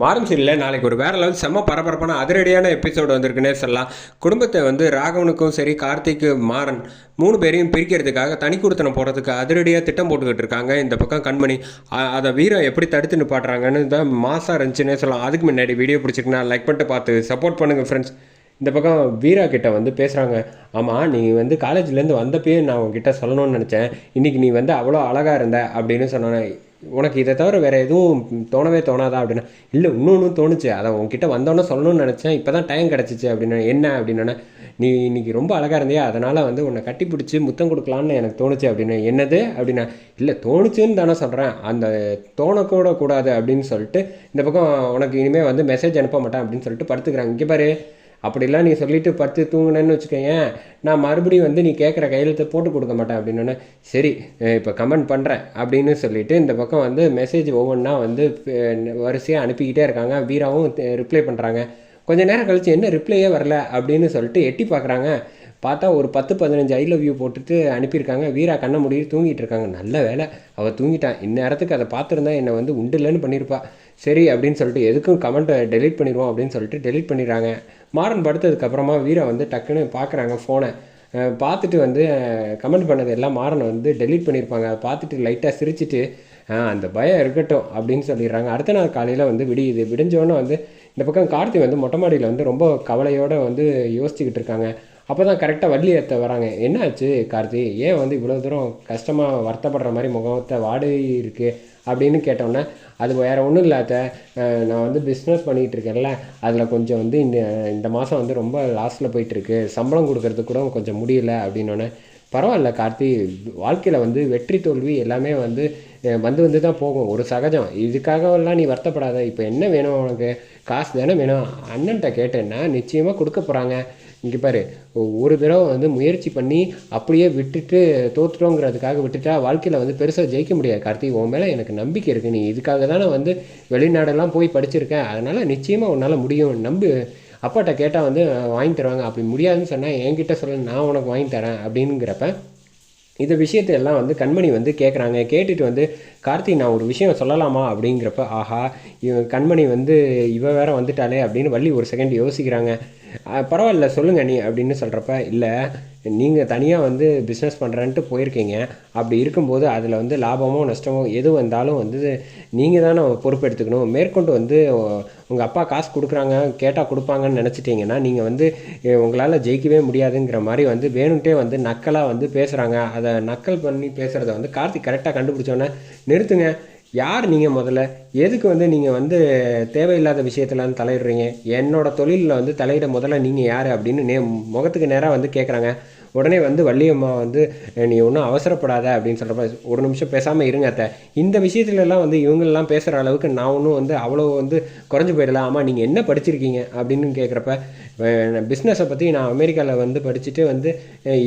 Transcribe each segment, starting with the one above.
மாறும் சீரியலில் நாளைக்கு ஒரு வேற லெவல் செம்ம பரபரப்பான அதிரடியான எபிசோடு வந்திருக்குன்னே சொல்லலாம். குடும்பத்தை வந்து ராகவனுக்கும் சரி கார்த்திக்கு மாறன் மூணு பேரையும் பிரிக்கிறதுக்காக தனி கொடுத்தனம் போகிறதுக்கு அதிரடியாக திட்டம் போட்டுக்கிட்டு இருக்காங்க. இந்த பக்கம் கண்மணி அதை வீரம் எப்படி தடுத்து நிப்பாட்டுறாங்கன்னு தான் மாசாக இருந்துச்சுன்னே சொல்லலாம். அதுக்கு முன்னாடி வீடியோ பிடிச்சிருக்குன்னா லைக் பண்ணிட்டு பார்த்து சப்போர்ட் பண்ணுங்கள் ஃப்ரெண்ட்ஸ் இந்த பக்கம் வீரா கிட்ட வந்து பேசுகிறாங்க ஆமாம் நீ வந்து காலேஜ்லேருந்து வந்தப்பயே நான் உங்ககிட்ட சொல்லணும்னு நினச்சேன். இன்றைக்கி நீ வந்து அவ்வளோ அழகாக இருந்த அப்படின்னு சொன்னேன் உனக்கு இதை தவிர வேறு எதுவும் தோணவே தோணாதா அப்படின்னா இல்லை இன்னொன்று தோணுச்சு. அதை உங்ககிட்ட வந்தோன்னே சொல்லணும்னு நினச்சேன். இப்போ தான் டைம் கிடச்சிச்சு அப்படின்னு என்ன அப்படின்னா நீ இன்னைக்கு ரொம்ப அழகாக இருந்தியா? அதனால் வந்து உன்னை கட்டி பிடிச்சி முத்தம் கொடுக்கலான்னு எனக்கு தோணுச்சு அப்படின்னு என்னது அப்படின்னா இல்லை தோணுச்சுன்னு தானே சொல்கிறேன் அந்த தோணக்கூட கூடாது அப்படின்னு சொல்லிட்டு இந்த பக்கம் உனக்கு இனிமேல் வந்து மெசேஜ் அனுப்ப மாட்டேன் அப்படின்னு சொல்லிட்டு படுத்துக்கிறாங்க. இங்கே பாரு அப்படிலாம் நீ சொல்லிட்டு படுத்து தூங்கினேன்னு வச்சுக்கோயேன் நான் மறுபடியும் வந்து நீ கேட்குற கையெழுத்தை போட்டு கொடுக்க மாட்டேன் அப்படின்னு சரி இப்போ கமெண்ட் பண்ணுறேன் அப்படின்னு சொல்லிட்டு இந்த பக்கம் வந்து மெசேஜ் ஒவ்வொன்றா வந்து வரிசையாக அனுப்பிக்கிட்டே இருக்காங்க. வீராவும் ரிப்ளை பண்ணுறாங்க கொஞ்ச நேரம் கழிச்சு என்ன ரிப்ளையே வரல? அப்படின்னு சொல்லிட்டு எட்டி பார்க்குறாங்க பார்த்தா ஒரு பத்து பதினஞ்சு ஐ லவ் யூ போட்டுட்டு அனுப்பியிருக்காங்க. வீரா கண்ணை முடிவு தூங்கிட்டு இருக்காங்க. நல்ல வேலை அவள் தூங்கிட்டான் இந்நேரத்துக்கு அதை பார்த்துருந்தா என்னை வந்து உண்டு இல்லைன்னு பண்ணியிருப்பாள் சரி அப்படின்னு சொல்லிட்டு எதுக்கும் கமெண்ட்டை டெலிட் பண்ணிடுவோம் அப்படின்னு சொல்லிட்டு டெலிட் பண்ணிடுறாங்க. மாறன் படுத்ததுக்கப்புறமா வீரா வந்து டக்குன்னு பார்க்குறாங்க ஃபோனை பார்த்துட்டு வந்து கமெண்ட் பண்ணது எல்லாம் மாறனை வந்து டெலீட் பண்ணியிருப்பாங்க அதை பார்த்துட்டு லைட்டாக சிரிச்சிட்டு அந்த பயம் இருக்கட்டும் அப்படின்னு சொல்லிடுறாங்க. அடுத்த நாள் காலையில் வந்து விடியுது. விடிஞ்சோடனே வந்து இந்த பக்கம் கார்த்தி வந்து மொட்டை மாடியில் வந்து ரொம்ப கவலையோடு வந்து யோசிச்சுக்கிட்டு இருக்காங்க. அப்போ தான் கரெக்டாக வள்ளி ஏற்ற வராங்க. என்னாச்சு கார்த்தி? ஏன் வந்து இவ்வளோ தூரம் கஷ்டமாக வருத்தப்படுற மாதிரி முகத்தை வாடி இருக்குது அப்படின்னு கேட்டோன்னே அது வேறு ஒன்றும் இல்லாத நான் வந்து பிஸ்னஸ் பண்ணிகிட்டு இருக்கேன்ல அதில் கொஞ்சம் வந்து இந்த இந்த மாதம் வந்து ரொம்ப லாஸில் போயிட்டுருக்கு. சம்பளம் கொடுக்கறதுக்கு கூட கொஞ்சம் முடியல. அப்படின்னோடனே பரவாயில்ல கார்த்தி. வாழ்க்கையில் வந்து வெற்றி தோல்வி எல்லாமே வந்து வந்து வந்து தான் போகும். ஒரு சகஜம். இதுக்காகவெல்லாம் நீ வருத்தப்படாத. இப்போ என்ன வேணும் உனக்கு? காசு தானே வேணும். அண்ணன்ட்ட கேட்டேன்னா நிச்சயமாக கொடுக்க போகிறாங்க இங்கே பாரு ஒரு தடவை வந்து முயற்சி பண்ணி அப்படியே விட்டுட்டு தோற்றுட்டோங்கிறதுக்காக விட்டுட்டா வாழ்க்கையில் வந்து பெருசாக ஜெயிக்க முடியாது. கார்த்தி உன் மேலே எனக்கு நம்பிக்கை இருக்குது நீ இதுக்காக தானே வந்து வெளிநாடெல்லாம் போய் படிச்சிருக்கேன் அதனால் நிச்சயமாக உன்னால் முடியும். நம்பு. அப்பாட்ட கேட்டால் வந்து வாங்கி தருவாங்க. அப்படி முடியாதுன்னு சொன்னால் என்கிட்ட சொல்ல நான் உனக்கு வாங்கி தரேன். அப்படிங்கிறப்ப இந்த விஷயத்தை எல்லாம் வந்து கண்மணி வந்து கேட்குறாங்க கேட்டுட்டு வந்து கார்த்தி நான் ஒரு விஷயம் சொல்லலாமா? அப்படிங்கிறப்ப ஆஹா இவன் கண்மணி வந்து இவ வேற வந்துட்டாளே அப்படின்னு வள்ளி ஒரு செகண்ட் யோசிக்கிறாங்க. பரவாயில்ல சொல்லுங்க நீ அப்படின்னு சொல்கிறப்ப இல்லை நீங்கள் தனியாக வந்து பிஸ்னஸ் பண்ணுறேன்ட்டு போயிருக்கீங்க. அப்படி இருக்கும்போது அதில் வந்து லாபமோ நஷ்டமோ எது வந்தாலும் வந்து நீங்கள் தானே பொறுப்பெடுத்துக்கணும் மேற்கொண்டு வந்து உங்கள் அப்பா காசு கொடுக்குறாங்க கேட்டால் கொடுப்பாங்கன்னு நினச்சிட்டிங்கன்னா நீங்கள் வந்து உங்களால் ஜெயிக்கவே முடியாதுங்கிற மாதிரி வந்து வேணும்ட்டே வந்து நக்கலாக வந்து பேசுகிறாங்க அதை நக்கல் பண்ணி பேசுகிறத வந்து கார்த்திக் கரெக்டாக கண்டுபிடிச்சோன்னே நிறுத்துங்க யார் நீங்கள் முதல்ல? எதுக்கு வந்து நீங்கள் வந்து தேவையில்லாத விஷயத்துல வந்து தலையிடுறீங்க? என்னோட தொழிலில் வந்து தலையிட முதல்ல நீங்கள் யார் அப்படின்னு நே முகத்துக்கு நேராக வந்து கேட்குறாங்க உடனே வந்து வள்ளியம்மா வந்து நீ ஒன்றும் அவசரப்படாத அப்படின்னு சொல்கிறப்ப ஒரு நிமிஷம் பேசாமல் இருங்க அத்தை. இந்த விஷயத்துலலாம் வந்து இவங்கெல்லாம் பேசுகிற அளவுக்கு நான் ஒன்றும் வந்து அவ்வளோ வந்து குறைஞ்சி போயிடலாம் ஆமாம் நீங்கள் என்ன படிச்சிருக்கீங்க? அப்படின்னு கேட்குறப்ப பிஸ்னஸை பற்றி நான் அமெரிக்காவில் வந்து படிச்சுட்டு வந்து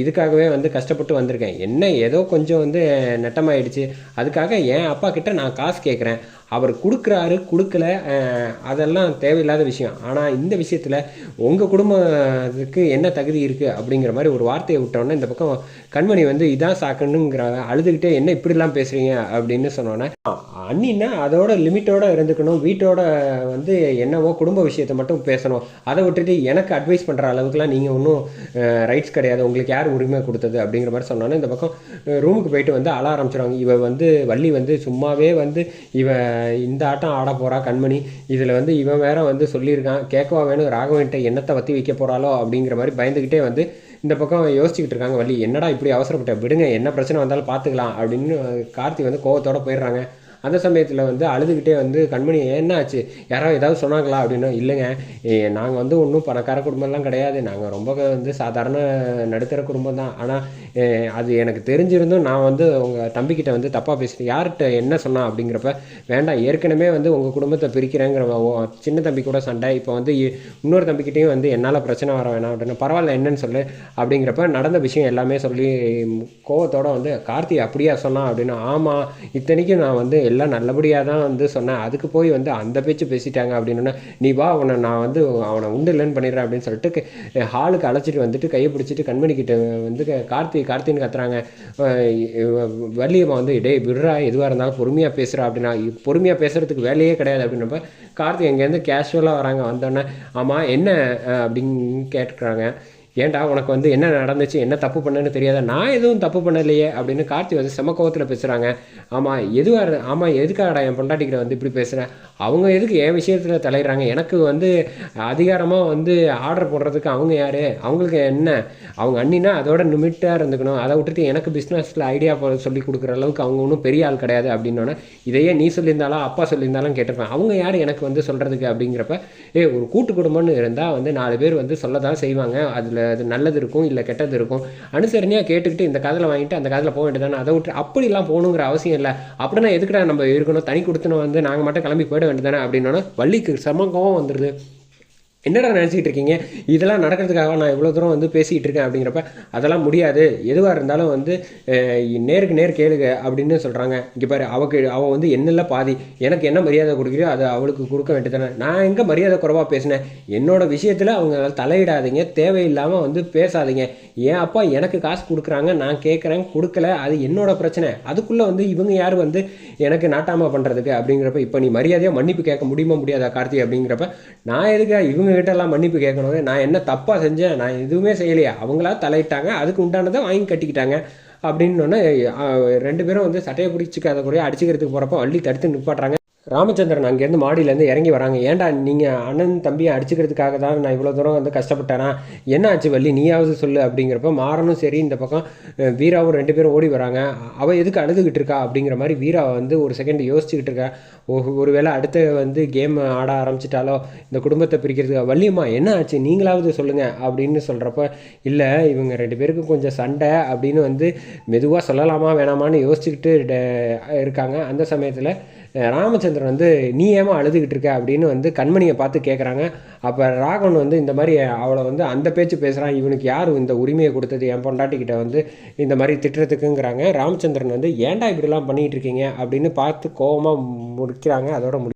இதுக்காகவே வந்து கஷ்டப்பட்டு வந்திருக்கேன். என்ன ஏதோ கொஞ்சம் வந்து நட்டமாயிடுச்சு. அதுக்காக என் அப்பா கிட்ட நான் காசு கேட்குறேன் அவர் கொடுக்குறாரு கொடுக்கல அஹ், அதெல்லாம் தேவையில்லாத விஷயம். ஆனால் இந்த விஷயத்தில் உங்கள் குடும்பத்துக்கு என்ன தகுதி இருக்குது அப்படிங்கிற மாதிரி ஒரு வார்த்தையை விட்டோன்னே இந்த பக்கம் கண்மணி வந்து இதான் சாக்கணுங்கிறாங்க அழுதுகிட்டே என்ன இப்படிலாம் பேசுகிறீங்க அப்படின்னு சொன்னோன்னே அண்ணின்னா அதோட லிமிட்டோட இருந்துக்கணும் வீட்டோட வந்து என்னவோ குடும்ப விஷயத்தை மட்டும் பேசணும். அதை விட்டுட்டு எனக்கு அட்வைஸ் பண்ணுற அளவுக்குலாம் நீங்கள் ஒன்றும் ரைட்ஸ் கிடையாது. உங்களுக்கு யார் உரிமை கொடுத்தது அப்படிங்கிற மாதிரி சொன்னோன்னே இந்த பக்கம் ரூமுக்கு போயிட்டு வந்து அழ ஆரம்பிச்சிடுவாங்க இவ வந்து வள்ளி வந்து சும்மாவே வந்து இவ இந்த ஆட்டம் ஆட போகிறா கண்மணி. இதில் வந்து இவன் வேற வந்து சொல்லியிருக்கான். கேட்கவா வேணும்? ராகவன்கிட்ட என்னத்தை பற்றி வைக்க போகிறாளோ அப்படிங்கிற மாதிரி பயந்துக்கிட்டே வந்து இந்த பக்கம் யோசிச்சுக்கிட்டு இருக்காங்க வள்ளி. என்னடா இப்படி அவசரப்பட்ட? விடுங்க என்ன பிரச்சனை வந்தாலும் பார்த்துக்கலாம் அப்படின்னு கார்த்தி வந்து கோவத்தோடு போயிடுறாங்க. அந்த சமயத்தில் வந்து அழுதுகிட்டே வந்து கண்மணி என்ன ஆச்சு யாராவது ஏதாவது சொன்னாங்களா? அப்படின்னா இல்லைங்க. நாங்கள் வந்து ஒன்றும் பணக்கார குடும்பம்லாம் கிடையாது. நாங்கள் ரொம்ப வந்து சாதாரண நடுத்தர குடும்பம் தான். ஆனால் அது எனக்கு தெரிஞ்சிருந்தும் நான் வந்து உங்கள் தம்பிக்கிட்ட வந்து தப்பாக பேசிட்டேன். யார்கிட்ட என்ன சொன்னா? அப்படிங்கிறப்ப வேண்டாம். ஏற்கனவே வந்து உங்கள் குடும்பத்தை பிரிக்கிறேங்கிற ஓ- சின்ன தம்பி கூட சண்டை. இப்போ வந்து இ- இன்னொரு தம்பிக்கிட்டேயும் வந்து என்னால் பிரச்சனை வர வேணாம் அப்படின்னு பரவாயில்ல என்னன்னு சொல்லு. அப்படிங்கிறப்ப நடந்த விஷயம் எல்லாமே சொல்லி கோவத்தோடு வந்து கார்த்தி அப்படியா சொன்னான் அப்படின்னா ஆமாம் இத்தனைக்கும் நான் வந்து எல்லாம் நல்லபடியாக தான் வந்து சொன்னேன் அதுக்கு போய் வந்து அந்த பேச்சு பேசிட்டாங்க அப்படின்னா நீ வா அவனை நான் வந்து அவனை உண்டு இல்லைன்னு பண்ணிடுறேன் அப்படின்னு சொல்லிட்டு ஹாலுக்கு அழைச்சிட்டு வந்துட்டு கையை பிடிச்சிட்டு கண்மணிக்கிட்ட வந்து கார்த்தி கார்த்தின்னு கத்துறாங்க. வள்ளியம்மா வந்து டேய் விடுறா எதுவாக இருந்தாலும் பொறுமையாக பேசுகிறா அப்படின்னா பொறுமையாக பேசுகிறதுக்கு வேலையே கிடையாது அப்படின்னப்ப கார்த்தி எங்கேருந்து கேஷுவலாக வராங்க. வந்தோடனே ஆமாம் என்ன அப்படின்னு கேட்டுக்கிறாங்க ஏன்டா உனக்கு வந்து என்ன நடந்துச்சு என்ன தப்பு பண்ணேன்னு தெரியாதா? நான் எதுவும் தப்பு பண்ணலையே அப்படின்னு கார்த்தி வந்து செம கோவத்தில் பேசுகிறாங்க ஆமாம் எதுவாக ஆமாம் எதுக்காடா என் பொண்டாட்டிக்கிற வந்து இப்படி பேசுகிறேன் அவங்க எதுக்கு என் விஷயத்தில் தலையிடுறாங்க எனக்கு வந்து அதிகாரமாக வந்து ஆர்டர் போடுறதுக்கு அவங்க யார்? அவங்களுக்கு என்ன? அவங்க அண்ணினா அதோட நிமிட்டாக இருந்துக்கணும். அதை விட்டுட்டு எனக்கு பிஸ்னஸில் ஐடியா சொல்லி கொடுக்குற அளவுக்கு அவங்க ஒன்றும் பெரிய ஆள் கிடையாது அப்படின்னோடனே இதையே நீ சொல்லியிருந்தாலும் அப்பா சொல்லியிருந்தாலும் கேட்டிருப்பேன். அவங்க யார் எனக்கு வந்து சொல்கிறதுக்கு அப்படிங்கிறப்ப ஏ ஒரு கூட்டு குடும்பம்னு இருந்தால் வந்து நாலு பேர் வந்து சொல்ல தான் செய்வாங்க. அதில் அது நல்லது இருக்கும் இல்லை கெட்டது இருக்கும். அனுசரணையாக கேட்டுக்கிட்டு இந்த காதில் வாங்கிட்டு அந்த காதில் போக வேண்டியதானே அதை விட்டு அப்படிலாம் போகணுங்கிற அவசியம் இல்லை. அப்படின்னா எதுக்கடா நம்ம இருக்கணும்? தனி கொடுத்துன்னு வந்து நாங்கள் மட்டும் கிளம்பி போயிட வேண்டியதானே அப்படின்னா வள்ளிக்கு செம கோவம் வந்துடுது என்னடா நினச்சிக்கிட்டு இருக்கீங்க? இதெல்லாம் நடக்கிறதுக்காக நான் இவ்வளோ தூரம் வந்து பேசிக்கிட்டு இருக்கேன் அப்படிங்கிறப்ப அதெல்லாம் முடியாது. எதுவாக இருந்தாலும் வந்து நேருக்கு நேர் கேளுங்க அப்படின்னு சொல்கிறாங்க இங்கே பாரு அவக்கு அவள் வந்து என்னெல்லாம் பாதி எனக்கு என்ன மரியாதை கொடுக்குறியோ அதை அவளுக்கு கொடுக்க வேண்டியதானே நான் எங்கே மரியாதை குறைவாக பேசினேன்? என்னோடய விஷயத்தில் அவங்க தலையிடாதீங்க தேவையில்லாமல் வந்து பேசாதீங்க. என் அப்பா எனக்கு காசு கொடுக்குறாங்க நான் கேட்குறேன் கொடுக்கல அது என்னோட பிரச்சனை. அதுக்குள்ளே வந்து இவங்க யார் வந்து எனக்கு நாட்டாமல் பண்ணுறதுக்கு அப்படிங்கிறப்ப இப்போ நீ மரியாதையாக மன்னிப்பு கேட்க முடியுமா முடியாதா கார்த்தி அப்படிங்கிறப்ப நான் எதுக்கு இவங்க கிட்ட எல்லாம் மன்னிப்பு கேட்கணும் நான் என்ன தப்பாக செஞ்சேன்? நான் எதுவுமே செய்யலையா? அவங்களா தலையிட்டாங்க. அதுக்கு உண்டானதை வாங்கி கட்டிக்கிட்டாங்க. அப்படின்னோடனே ரெண்டு பேரும் வந்து சட்டையை பிடிச்சிக்காத கூட அடிச்சுக்கிறதுக்கு போகிறப்ப வள்ளி தடுத்து நிப்பாட்டுறாங்க. ராமச்சந்திரன் அங்கேருந்து மாடியிலேருந்து இறங்கி வராங்க. ஏன்டா நீங்கள் அண்ணன் தம்பியை அடிச்சுக்கிறதுக்காக தான் நான் இவ்வளோ தூரம் வந்து கஷ்டப்பட்டேனா? என்ன ஆச்சு வள்ளி? நீயாவது சொல்லு அப்படிங்கிறப்ப மாறனும் சரி இந்த பக்கம் வீராவும் ரெண்டு பேரும் ஓடி வராங்க. அவள் எதுக்கு அழுதுகிட்டு இருக்கா அப்படிங்கிற மாதிரி வீரா வந்து ஒரு செகண்ட் யோசிச்சுக்கிட்டு இருக்கா. ஒரு ஒருவேளை அடுத்த வந்து கேம் ஆட ஆரம்பிச்சிட்டாலோ இந்த குடும்பத்தை பிரிக்கிறதுக்கு? வள்ளியம்மா என்ன ஆச்சு? நீங்களாவது சொல்லுங்கள் அப்படின்னு சொல்கிறப்ப இல்லை இவங்க ரெண்டு பேருக்கும் கொஞ்சம் சண்டை அப்படின்னு வந்து மெதுவாக சொல்லலாமா வேணாமான்னு யோசிச்சுக்கிட்டு ட- இருக்காங்க. அந்த சமயத்தில் ராமச்சந்திரன் வந்து நீ ஏமா அழுதுகிட்டு இருக்க? அப்படின்னு வந்து கண்மணியை பார்த்து கேட்குறாங்க அப்போ ராகவன் வந்து இந்த மாதிரி அவளை வந்து அந்த பேச்சு பேசுகிறான் இவனுக்கு யார் இந்த உரிமையை கொடுத்தது? என் பொண்டாட்டிக்கிட்ட வந்து இந்த மாதிரி திட்டுறதுக்குங்கிறாங்க. ராமச்சந்திரன் வந்து ஏன்டா இப்படிலாம் பண்ணிகிட்டு இருக்கீங்க? அப்படின்னு பார்த்து கோவமாக முடிக்கிறாங்க அதோட முடி